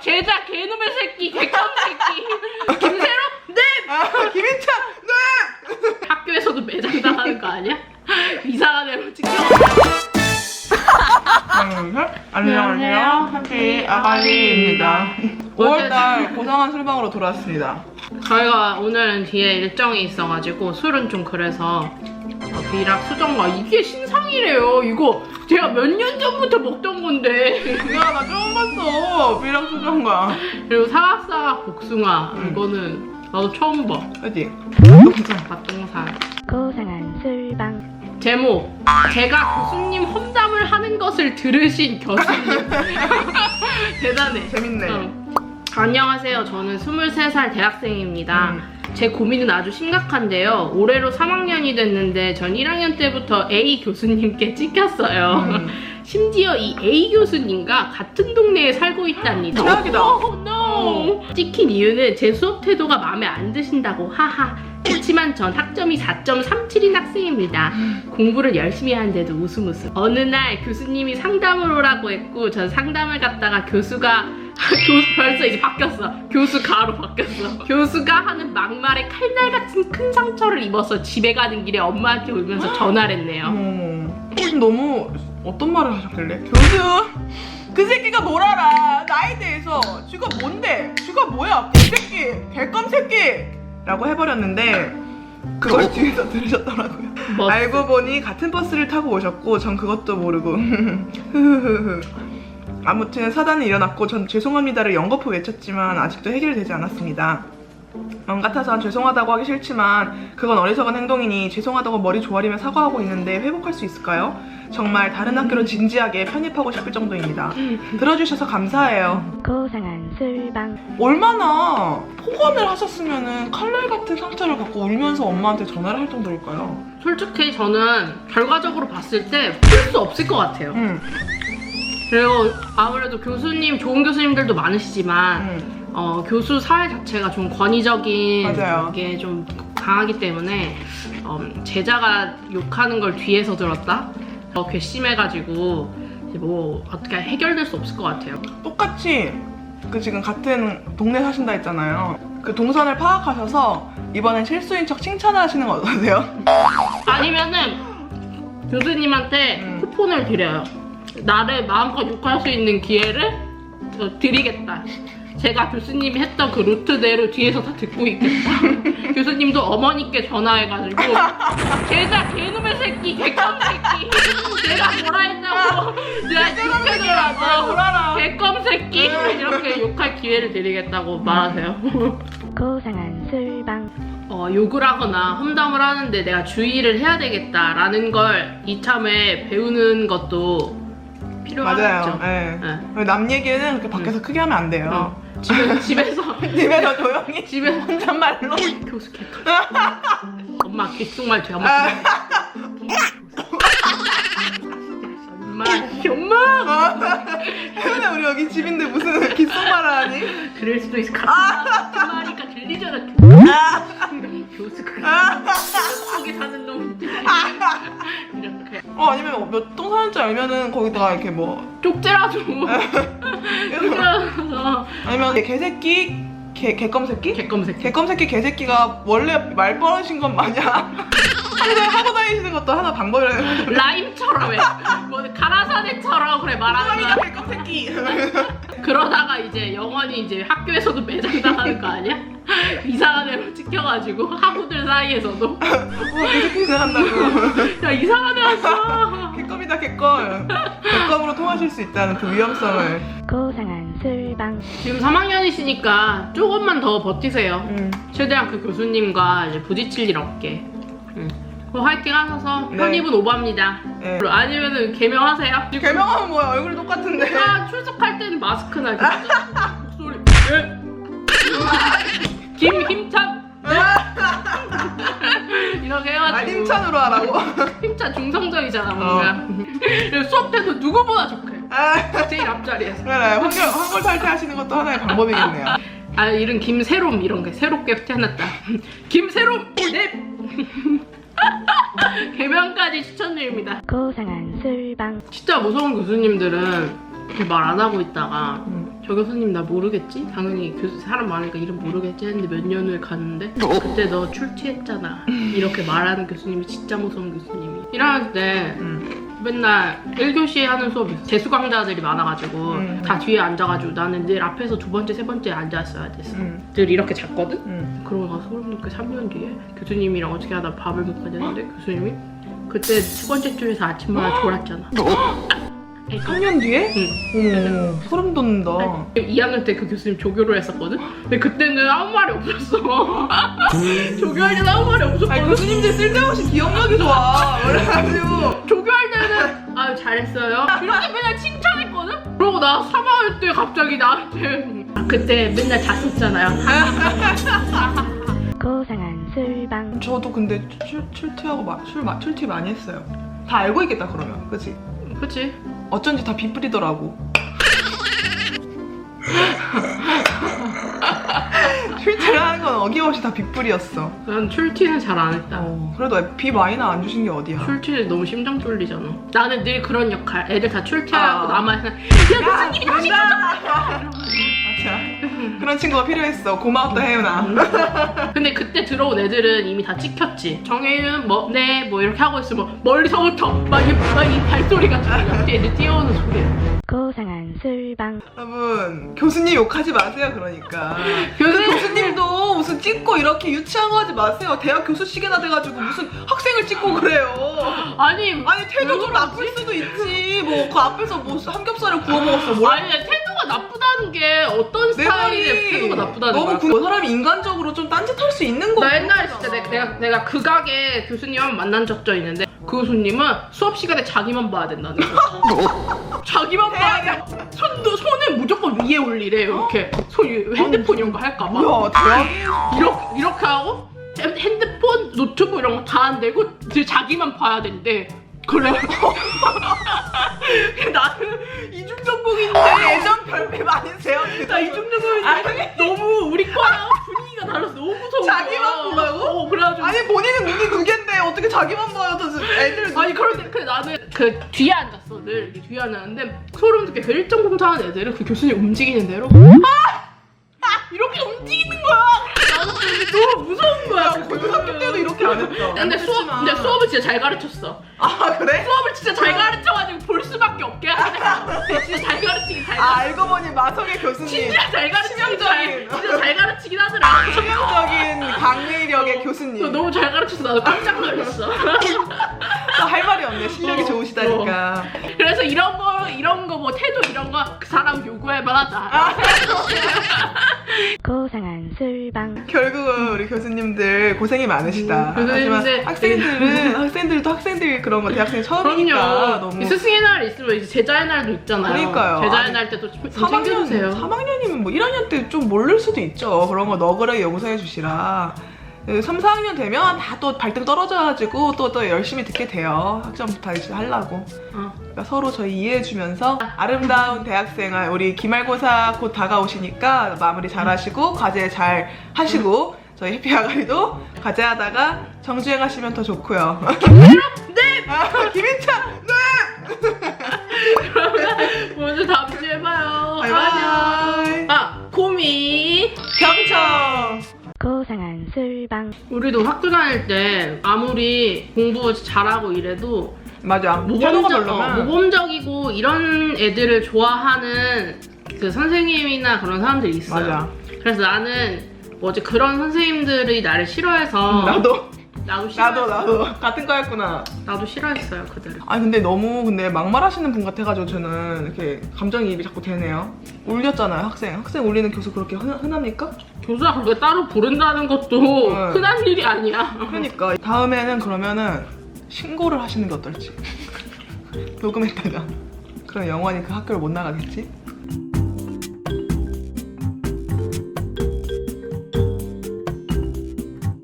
제자 개놈의 새끼 개껌 새끼 김세로 네 아, 김인찬 네. 학교에서도 매장 당하는 거 아니야? 이상한 애로 찍혀 안녕하세요. 한피 아가리입니다. 5월달 고상한 술방으로 돌아왔습니다. 저희가 오늘은 뒤에 일정이 있어가지고 술은 좀 그래서 어, 비락 수정과 이게 신상이래요 이거 제가 몇 년 전부터 먹던 건데 야, 나 처음 봤어. 비랑 수정과. 그리고 사각사각 복숭아 음. 이거는 나도 처음 봐 그지? 밭동산 고상한 술방 제목 제가 교수님 험담을 하는 것을 들으신 교수님 대단해 재밌네. 응. 안녕하세요 저는 23살 대학생입니다 음. 제 고민은 아주 심각한데요 올해로 3학년이 됐는데 전 1학년 때부터 A 교수님께 찍혔어요 음. 심지어 이 A 교수님과 같은 동네에 살고 있답니다 최악이다. Oh, no. 찍힌 이유는 제 수업 태도가 마음에 안 드신다고 하하 그렇지만 전 학점이 4.37인 학생입니다. 공부를 열심히 하는데도 웃음 웃음. 어느 날 교수님이 상담을 오라고 했고 전 상담을 갔다가 교수가 교수 벌써 이제 바뀌었어. 교수 가로 바뀌었어. 교수가 하는 막말에 칼날 같은 큰 상처를 입어서 집에 가는 길에 엄마한테 울면서 전화를 했네요. 어머. 너무 어떤 말을 하셨길래? 교수! 그 새끼가 뭘 알아? 나에 대해서. 쥐가 뭔데? 쥐가 뭐야? 개새끼! 개껌 새끼! 라고 해버렸는데 그걸 뒤에서 들으셨더라고요. 멋- 알고 보니 같은 버스를 타고 오셨고 전 그것도 모르고 아무튼 사단이 일어났고 전 죄송합니다를 연거푸 외쳤지만 아직도 해결되지 않았습니다. 마음 같아서 죄송하다고 하기 싫지만 그건 어리석은 행동이니 죄송하다고 머리 조아리며 사과하고 있는데 회복할 수 있을까요? 정말 다른 학교로 진지하게 편입하고 싶을 정도입니다. 들어주셔서 감사해요. 고상한 술방 얼마나 폭언을 하셨으면 칼날 같은 상처를 갖고 울면서 엄마한테 전화를 할 정도일까요? 솔직히 저는 결과적으로 봤을 때 풀 수 없을 것 같아요. 응, 그리고 아무래도 교수님, 좋은 교수님들도 많으시지만 응. 어, 교수 사회 자체가 좀 권위적인 맞아요. 게 좀 강하기 때문에 어, 제자가 욕하는 걸 뒤에서 들었다? 어, 괘씸해가지고 이제 뭐 어떻게 해결될 수 없을 것 같아요. 똑같이 그 지금 같은 동네 사신다 했잖아요. 그 동선을 파악하셔서 이번엔 실수인 척 칭찬을 하시는 거 어떠세요? 아니면은 교수님한테 음. 쿠폰을 드려요. 나를 마음껏 욕할 수 있는 기회를 어, 드리겠다. 제가 교수님이 했던 그 루트대로 뒤에서 다 듣고 있겠다. 교수님도 어머니께 전화해가지고 제자 개놈의 새끼 개껌 새끼 내가 뭐라 했냐고 내가 뭐라라. 개껌 새끼 이렇게 욕할 기회를 드리겠다고 말하세요. 고상한 술방 어, 욕을 하거나 험담을 하는데 내가 주의를 해야 되겠다라는 걸 이참에 배우는 것도 필요하죠. 맞아요. 예. 네. 남 얘기는 그렇게 밖에서 크게 하면 안 돼요. 어, 집에, 집에서 집에서 조용히 집에 혼잣말로. 교수 개까 엄마 귓속말 돼. 엄마 아. 엄마 엄마 혜연이 우리 여기 집인데 무슨 귓속말을 하니? 그럴 수도 있을 것 아. 그 말이니까 들리잖아. 교수 그 아. 어 아니면 몇 동 사는지 알면은 거기다가 이렇게 뭐 쪽지라도 쪽지라서 아니면 개새끼 개 개껌 새끼? 개껌 새끼. 개껌 새끼 개새끼가 원래 말 버릇인 것 마냥 항상 하고 다니시는 것도 하나 방법이라는 라임처럼 해. 뭐 가라사대처럼 그래 말하는 거야. 개껌 새끼. 그러다가 이제 영원히 이제 학교에서도 매장 당하는 거 아니야? 이상한 애로 찍혀가지고 학우들 사이에서도 와 개새끼 생각한다고. 야 이상한 애 왔어. 개껌이다 개껌. 개껌으로 통하실 수 있다는 그 위험성을. 고상한 술방 지금 3학년이시니까 조금만 더 버티세요. 음. 최대한 그 교수님과 이제 부딪힐 일 없게. 응. 그럼 화이팅 하셔서 네. 편입은 오바입니다. 네. 아니면은 개명하세요. 개명하면 뭐야 얼굴이 똑같은데. 아, 출석할 때는 마스크나 이렇게 목소리 예. 김 힘찬 네. 이렇게 해가지고 아 힘찬으로 하라고. 힘찬 중성적이잖아 뭔가 그래서 수업 때도 누구보다 좋게 아, 제일 앞자리에서 그래 한글 한글 탈퇴하시는 것도 하나의 방법이겠네요. 아 이런 김새롬 이런 게 새롭게 태어났다 김새롬 네 개명까지 추천드립니다 고상한 술방 진짜 무서운 교수님들은 이렇게 말 안 하고 있다가 음. 저 교수님 나 모르겠지? 당연히 교수 사람 많으니까 이름 모르겠지 했는데 몇 년 후에 갔는데 그때 너 출티했잖아 이렇게 말하는 교수님이 진짜 무서운 교수님이 1학년 때 응. 맨날 1교시 하는 수업이 있어 재수 강자들이 많아가지고 음. 다 뒤에 앉아가지고 나는 늘 앞에서 두 번째 세 번째 앉았어야 됐어 응. 늘 이렇게 잤거든? 응. 그러고 나서 소름 돋게 3년 뒤에 교수님이랑 어떻게 하다 밥을 먹게 됐는데 교수님이 그때 두 번째 줄에서 아침마다 졸았잖아 3년 뒤에? 응. 어머, 소름 돋는다. 2학년 때 그 교수님 조교를 했었거든? 근데 그때는 아무 말이 없었어. 조교할 때는 아무 말이 아니 없었거든? 교수님들 쓸데없이 기억력이 좋아. 그래가지고 조교할 때는 아유 잘했어요. 이렇게 맨날 칭찬했거든? 그러고 나 3학년 때 갑자기 나한테 아, 그때 맨날 잤었잖아요. 고상한 술방 저도 근데 출, 출퇴하고 마, 술 마, 출퇴 많이 했어요. 다 알고 있겠다 그러면, 그치? 그치? 어쩐지 다 빗뿌리더라고. 출퇴를 하는 건 어김없이 다 빗뿌리였어. 난 출티는 잘 안 했다. 어, 그래도 비 많이나 안 주신 게 어디야? 출티는 너무 심장 쫄리잖아. 나는 늘 그런 역할. 애들 다 출티하고 아. 나만 야 야, 교수님이 다시 맞아. 그런 친구가 필요했어. 고마웠다 혜윤아. 근데 그때 들어온 애들은 이미 다 찍혔지. 정혜윤 뭐 네 뭐 이렇게 하고 있으면 멀리서부터 막이 막이 발소리가 들려. 애들 뛰어오는 소리. 고상한 술방 여러분 교수님 욕하지 마세요. 그러니까. 교수님 교수님도 무슨 찍고 이렇게 유치한 거 하지 마세요. 대학 교수 시계나 돼가지고 무슨 학생을 찍고 그래요. 아니 아니 태도 왜 좀? 나쁠 수도 있지. 뭐 그 앞에서 뭐 삼겹살을 구워 먹었어. 뭐라 아니 태도가 나쁘다는 게 어떤 내 스타일의 말이 태도가 나쁘다는 너무 거야? 그, 그 사람이 인간적으로 좀 딴짓할 수 있는 거. 나 옛날에 진짜 내가, 내가, 내가 극악의 교수님 한번 만난 적도 있는데 그 교수님은 수업 시간에 자기만 봐야 된다는 거야. 자기만 봐야 돼. 손도 손을 무조건 위에 올리래 이렇게 손 위에 핸드폰 이런 거 할까봐. 뭐야 대학에 이렇게 이렇게 하고 핸- 핸드폰, 노트북 이런 거 다 안 되고 이제 자기만 봐야 된대. 그래. 나는 이중 전공인데 예전 별빛 아니세요? 나 이중전공인데 너무 우리 거랑 분위기가 달라서 너무 무서워. 자기만 보라고? 어 그래가지고 아니 본인은 눈이 두 개인데 어떻게 자기만 봐요? 저 애들 아니 그런데 그 나는 그 뒤에 앉았어 늘 이렇게 뒤에 앉았는데 소름 돋게 그 일정 공사하는 애들은 그 교수님 움직이는 대로 아! 이렇게 움직이는 거야 너무 무서운 거야 그 고등학교 때도 이렇게 안 했다. 근데 수업 근데 수업을 진짜 잘 가르쳤어 아 그래? 수업을 진짜 잘 가르쳐가지고 볼 수밖에 없게 하네 진짜 잘 가르치긴 잘 아 가르쳐 알고 보니 마성의 교수님 진짜 잘 가르치긴 잘 치명적인. 진짜 잘 가르치긴 하더라 치명적인 강의력의 교수님. 너무 잘 가르쳐서 나도 깜짝 놀랐어 또 할 말이 없네. 실력이 어, 좋으시다니까. 그래서 이런 거 이런 거 뭐 태도 이런 거 그 사람 요구해만 하자. 고상한 술방 결국은 우리 교수님들 고생이 많으시다. 음, 하지만 교수님들 학생들은 학생들도 학생들 그런 거 대학생 처음이니까 그럼요. 너무 스승의 날 있으면 이제 제자의 날도 있잖아요. 그러니까요. 제자의 아니, 날 때도 좀 3학년, 챙겨주세요. 3학년이면 뭐 1학년 때 좀 모를 수도 있죠. 그런 거 너그러게 용서해 주시라. 3, 4학년 되면 다 또 발등 떨어져가지고 또, 또 열심히 듣게 돼요. 학점부터 이제 하려고. 어. 그러니까 서로 저희 이해해주면서 아름다운 대학생활, 우리 기말고사 곧 다가오시니까 마무리 잘 하시고, 과제 잘 하시고, 저희 해피 아가리도 과제하다가 정주행 하시면 더 좋고요. 네! 아, 김인찬! 네! 먼저 다음 주에 봐요. 바이바이. 안녕. 아 고미. 경청! 고상한 술방 우리도 학교 다닐 때 아무리 공부 잘하고 이래도 맞아. 모범적, 어, 별로면. 모범적이고 이런 애들을 좋아하는 그 선생님이나 그런 사람들이 있어요. 맞아. 그래서 나는 뭐지 그런 선생님들이 나를 싫어해서 나도, 나도 싫어 나도, 나도. 같은 거였구나. 나도 싫어했어요 그들을. 아니 근데 너무 근데 막말하시는 분 같아가지고 저는 이렇게 감정이입이 자꾸 되네요. 울렸잖아요 학생. 학생 울리는 교수 그렇게 흔, 흔합니까? 교수가 그렇게 따로 부른다는 것도 네. 흔한 일이 아니야. 그러니까 다음에는 그러면은 신고를 하시는 게 어떨지. 녹음했다가 그럼 영원히 그 학교를 못 나가겠지?